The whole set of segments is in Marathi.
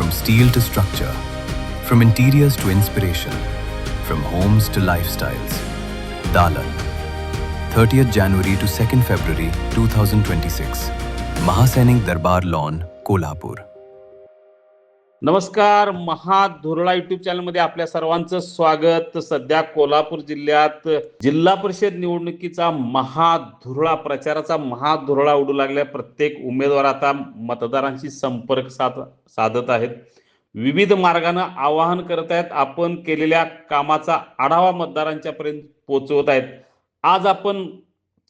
from steel to structure, from interiors to inspiration, from homes to lifestyles. Dalan. 30th January to 2nd February 2026. Mahasainik Darbar Lawn, Kolhapur. नमस्कार महाधुरळा युट्यूब चॅनलमध्ये आपल्या सर्वांचं स्वागत. सध्या कोल्हापूर जिल्ह्यात जिल्हा परिषद निवडणुकीचा महाधुरळा प्रचाराचा महाधुरळा उडू लागल्या. प्रत्येक उमेदवार आता मतदारांशी संपर्क साध साधत आहेत. विविध मार्गानं आवाहन करत आहेत. आपण केलेल्या कामाचा आढावा मतदारांच्या पर्यंत पोहोचवत आहेत. आज आपण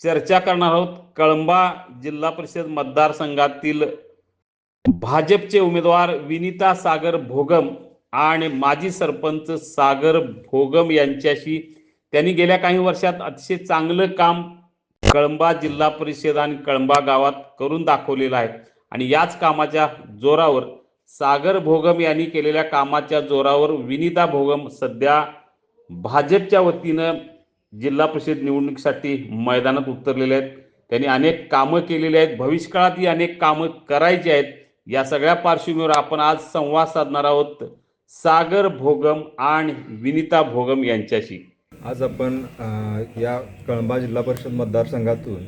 चर्चा करणार आहोत कळंबा जिल्हा परिषद मतदारसंघातील भाजपचे उमेदवार विनिता सागर भोगम आणि माजी सरपंच सागर भोगम यांच्याशी त्यांनी गेल्या काही वर्षात अतिशय चांगलं काम कळंबा जिल्हा परिषद आणि कळंबा गावात करून दाखवलेलं आहे. आणि याच कामाच्या जोरावर सागर भोगम यांनी केलेल्या कामाच्या जोरावर विनिता भोगम सध्या भाजपच्या वतीनं जिल्हा परिषद निवडणुकीसाठी मैदानात उतरलेले आहेत. त्यांनी अनेक कामं केलेली आहेत. भविष्यकाळातही अनेक कामं करायची आहेत. या सगळ्या पार्श्वभूमीवर आपण आज संवाद साधणार आहोत सागर भोगम आणि विनिता भोगम यांच्याशी. आज आपण या कळंबा जिल्हा परिषद मतदारसंघातून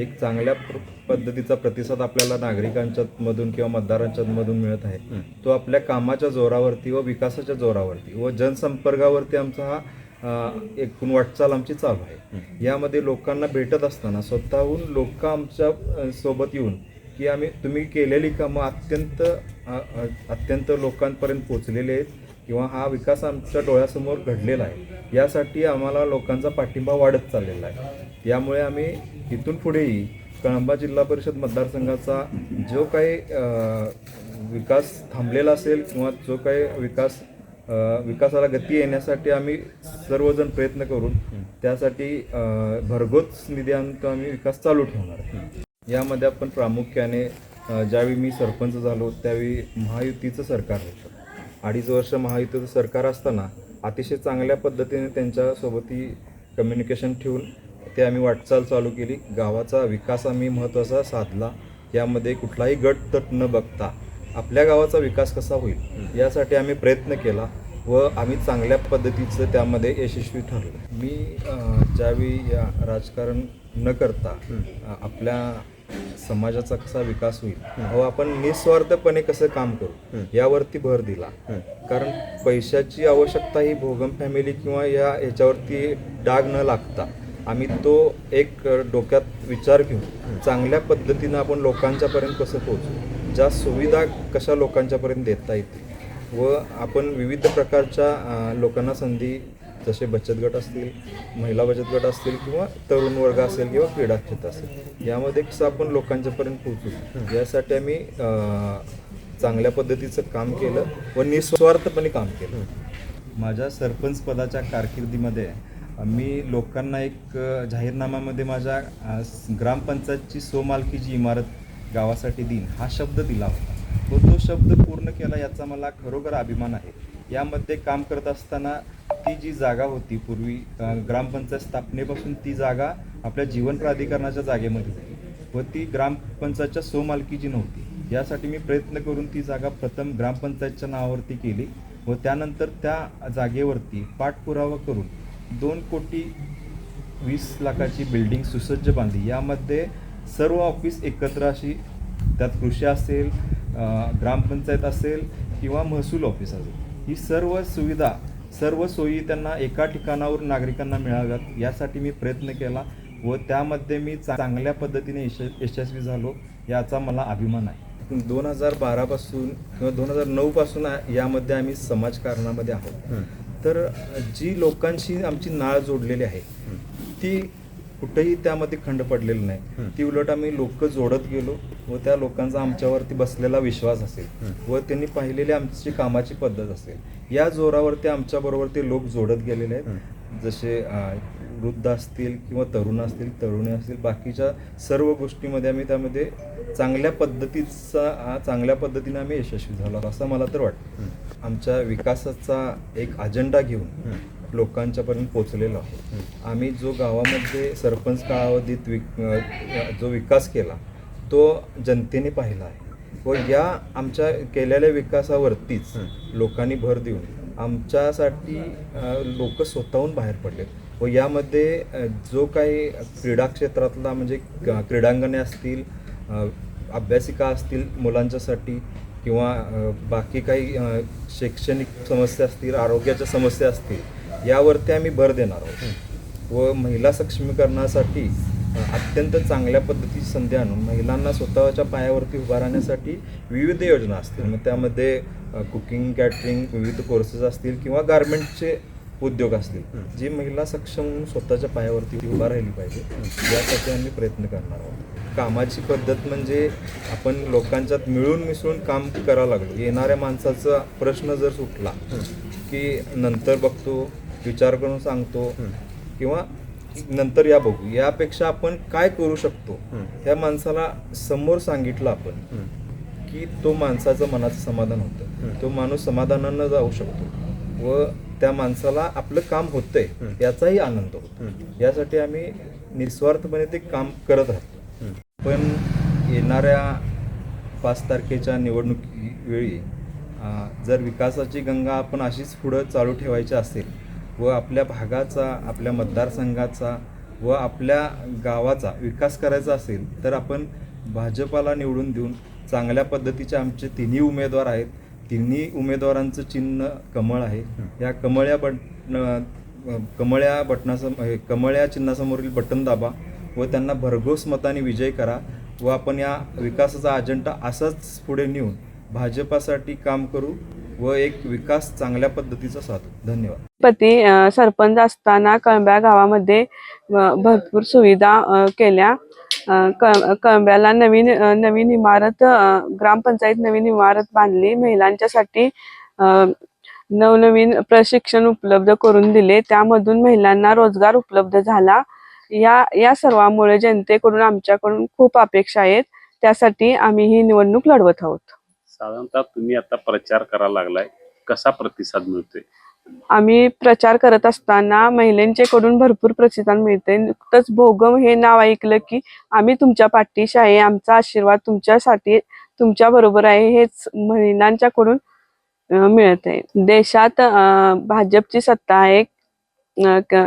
एक चांगल्या पद्धतीचा प्रतिसाद आपल्याला नागरिकांच्या मधून किंवा मतदारांच्या मधून मिळत आहे. तो आपल्या कामाच्या जोरावरती व विकासाच्या जोरावरती व जनसंपर्कावरती आमचा हा एकूण वाटचाल आमची चालू आहे. यामध्ये लोकांना भेटत असताना स्वतःहून लोक आमच्यासोबत येऊन की आम्ही तुम्ही केलेली कामं अत्यंत अत्यंत लोकांपर्यंत पोचलेले आहेत किंवा हा विकास आमच्या डोळ्यासमोर घडलेला आहे. यासाठी आम्हाला लोकांचा पाठिंबा वाढत चाललेला आहे. यामुळे आम्ही इथून पुढेही कळंबा जिल्हा परिषद मतदारसंघाचा जो काही विकास थांबलेला असेल किंवा जो काही विकास विकासाला गती येण्यासाठी आम्ही सर्वजण प्रयत्न करून त्यासाठी भरघोस निधी आणून आम्ही विकास चालू ठेवणार आहे. यामध्ये आपण प्रामुख्याने ज्यावेळी मी सरपंच झालो त्यावेळी महायुतीचं सरकार होतं. अडीच वर्ष महायुतीचं सरकार असताना अतिशय चांगल्या पद्धतीने त्यांच्यासोबतही कम्युनिकेशन ठेवून ते आम्ही वाटचाल चालू केली. गावाचा विकास आम्ही महत्त्वाचा साधला. यामध्ये कुठलाही गट तट न बघता आपल्या गावाचा विकास कसा होईल यासाठी आम्ही प्रयत्न केला व आम्ही चांगल्या पद्धतीचं त्यामध्ये यशस्वी ठरलो. मी ज्यावेळी या राजकारण न करता आपल्या समाजाचा कसा विकास होईल? व आपण निस्वार्थपणे कसं काम करू? यावरती भर दिला. कारण पैशाची आवश्यकता ही भोगम फॅमिली किंवा या ह्याच्यावरती डाग न लागता आम्ही तो एक डोक्यात विचार घेऊन चांगल्या पद्धतीनं आपण लोकांच्यापर्यंत कसं पोहोचू? ज्या सुविधा कशा लोकांच्यापर्यंत देता येतील? व आपण विविध प्रकारच्या लोकांना संधी जसे बचत गट असतील महिला बचत गट असतील किंवा तरुण वर्ग असेल किंवा क्रीडा क्षेत्र असेल यामध्ये कसं आपण लोकांच्यापर्यंत पोहोचू? यासाठी आम्ही चांगल्या पद्धतीचं काम केलं व निस्वार्थपणे काम केलं. माझ्या सरपंच पदाच्या कारकिर्दीमध्ये मी लोकांना एक जाहीरनाम्यामध्ये माझ्या ग्रामपंचायतची सोमालकीची इमारत गावासाठी देईन हा शब्द दिला होता. व तो शब्द पूर्ण केला याचा मला खरोखर अभिमान आहे. यामध्ये काम करत असताना ती जी जागा होती पूर्वी ग्रामपंचायत स्थापनेपासून ती जागा आपल्या जीवन प्राधिकरणाच्या जागेमध्ये होती. व ती ग्रामपंचायतच्या सोमालकीची नव्हती. यासाठी मी प्रयत्न करून ती जागा प्रथम ग्रामपंचायतच्या नावावरती केली व त्यानंतर त्या जागेवरती पाठपुरावा करून दोन कोटी वीस लाखाची बिल्डिंग सुसज्ज बांधली. यामध्ये सर्व ऑफिस एकत्र अशी त्यात कृषी असेल ग्रामपंचायत असेल किंवा महसूल ऑफिस असेल ही सर्व सुविधा सर्व सोयी त्यांना एका ठिकाणावर नागरिकांना मिळाव्यात यासाठी मी प्रयत्न केला व त्यामध्ये मी चा- चांगल्या पद्धतीने यश यशस्वी झालो याचा मला अभिमान आहे. दोन हजार बारापासून किंवा दोन हजार नऊपासून यामध्ये आम्ही समाजकारणामध्ये आहोत. तर जी लोकांशी आमची नाळ जोडलेली आहे ती कुठेही त्यामध्ये खंड पडलेली नाही. ती उलट आम्ही लोक जोडत गेलो. व त्या लोकांचा आमच्यावरती बसलेला विश्वास असेल व त्यांनी पाहिलेली आमची कामाची पद्धत असेल या जोरावरती आमच्याबरोबर ते लोक जोडत गेलेले आहेत. जसे वृद्ध असतील किंवा तरुण असतील तरुणी असतील बाकीच्या सर्व गोष्टीमध्ये आम्ही त्यामध्ये चांगल्या पद्धतीचा चांगल्या पद्धतीने आम्ही यशस्वी झालो असं मला तर वाटतं. आमच्या विकासाचा एक अजेंडा घेऊन लोकांच्यापर्यंत पोचलेलो आहे आम्ही जो गावामध्ये सरपंच कालावधीत विक जो विकास केला तो जनतेने पाहिला आहे. व या आमच्या केलेल्या विकासावरतीच लोकांनी भर देऊन आमच्यासाठी लोक स्वतःहून बाहेर पडले व यामध्ये जो काही क्रीडा क्षेत्रातला म्हणजे क- क्रीडांगणे असतील अभ्यासिका असतील मुलांच्यासाठी किंवा बाकी काही शैक्षणिक समस्या असतील आरोग्याच्या समस्या असतील यावरती आम्ही भर देणार आहोत. व महिला सक्षमीकरणासाठी अत्यंत चांगल्या पद्धतीची संधी आणून महिलांना स्वतःच्या पायावरती उभा राहण्यासाठी विविध योजना असतील. मग त्यामध्ये कुकिंग कॅटरिंग विविध कोर्सेस असतील किंवा गारमेंटचे उद्योग असतील. जी महिला सक्षम स्वतःच्या पायावरती उभा राहिली पाहिजे यासाठी आम्ही प्रयत्न करणार आहोत. कामाची पद्धत म्हणजे आपण लोकांच्यात मिळून मिसळून काम करायला लागलो. येणाऱ्या माणसाचा प्रश्न जर सुटला की नंतर बघतो विचार करून सांगतो किंवा नंतर या बघू. यापेक्षा आपण काय करू शकतो? त्या माणसाला समोर सांगितलं आपण की तो माणसाचं मनाचं समाधान होतं. तो माणूस समाधानानं जाऊ शकतो. व त्या माणसाला आपलं काम होतंय याचाही आनंद होतो. यासाठी आम्ही निस्वार्थपणे ते काम करत राहतो. पण येणाऱ्या पाच तारखेच्या निवडणुकी वेळी अं, जर विकासाची गंगा आपण अशीच पुढं चालू ठेवायची असेल व आपल्या भागाचा आपल्या मतदारसंघाचा व आपल्या गावाचा विकास करायचा असेल तर आपण भाजपाला निवडून देऊन चांगल्या पद्धतीचे आमचे तिन्ही उमेदवार आहेत. तिन्ही उमेदवारांचं चिन्ह कमळ आहे. या कमळ्या बट कमळ या बटनासम हे, कमळ या चिन्हासमोरील बटन दाबा व त्यांना भरघोस मताने विजय करा व आपण या विकासाचा अजेंडा असाच पुढे नेऊन भाजपासाठी काम करू. व एक विकास चांगल्या पद्धतीचा साधू. धन्यवाद. पती सरपंच असताना कळंब्या गावामध्ये भरपूर सुविधा केल्या. क- कळंब्याला नवीन नवीन इमारत ग्रामपंचायत नवीन इमारत बांधली. महिलांच्यासाठी नवनवीन प्रशिक्षण उपलब्ध करून दिले. त्यामधून महिलांना रोजगार उपलब्ध झाला. या या सर्वामुळे जनतेकडून आमच्याकडून खूप अपेक्षा आहेत. त्यासाठी आम्ही ही निवडणूक लढवत आहोत. साधारणतः तुम्ही आता प्रचार करायला लागलाय. कसा प्रतिसाद मिळतोय? आम्ही प्रचार करत असताना महिलांच्याकडून भरपूर प्रतिसाद मिळते नुकतंच भोगम हे नाव ऐकलं की आम्ही तुमच्या पाठीशी आहे आमचा आशीर्वाद तुमच्यासाठी तुमच्या बरोबर आहे हेच महिलांच्याकडून मिळत आहे देशात भाजपची सत्ता आहे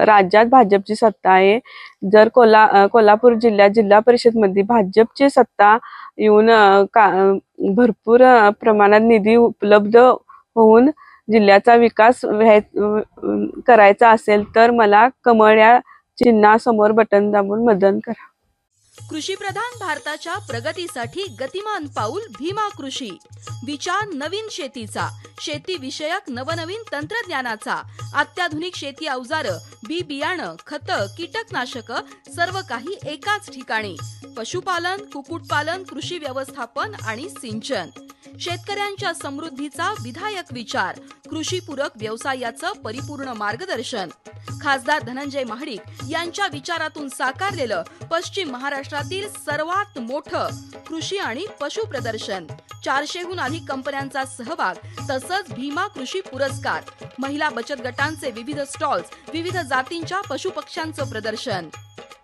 राज्यात भाजपची सत्ता आहे. जर कोल्हा कोल्हापूर जिल्ह्यात जिल्हा परिषदमध्ये भाजपची सत्ता येऊन का भरपूर प्रमाणात निधी उपलब्ध होऊन जिल्ह्याचा विकास करायचा असेल तर मला कमळ या चिन्हासमोर बटन दाबून मतदान करा. कृषीप्रधान भारताच्या प्रगतीसाठी गतिमान पाऊल भीमा कृषी. विचार नवीन शेतीचा शेती विषयक नवनवीन तंत्रज्ञानाचा अत्याधुनिक शेती अवजार बी बियाणं खत कीटकनाशक सर्व काही एकाच ठिकाणी. पशुपालन कुक्कुटपालन कृषी व्यवस्थापन आणि सिंचन. शेतकऱ्यांच्या समृद्धीचा विधायक विचार कृषीपूरक व्यवसायाचं परिपूर्ण मार्गदर्शन. खासदार धनंजय महाडिक यांच्या विचारातून साकारलेलं पश्चिम महाराष्ट्रातील सर्वात मोठं कृषी आणि पशु प्रदर्शन. चारशेहून अधिक कंपन्यांचा सहभाग तसंच भीमा कृषी पुरस्कार. महिला बचत गटांचे विविध स्टॉल्स विविध जातींच्या पशुपक्ष्यांचं प्रदर्शन.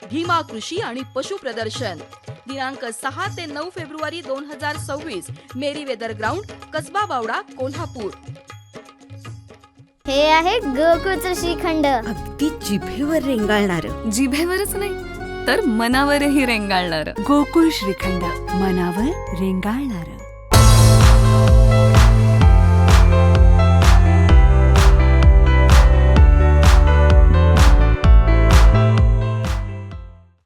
भीमा कृषी आणि पशु प्रदर्शन. दिनांक सहा ते नऊ फेब्रुवारी दोन हजार सव्वीस. Merryweather ground Kasba Bawada Kolhapur. हे आहे गोकुळचं श्रीखंड. अगदी जिभेवर रेंगाळणार. जिभेवरच नाही तर मनावरही रेंगाळणार. गोकुळ श्रीखंड मनावर रेंगाळणार.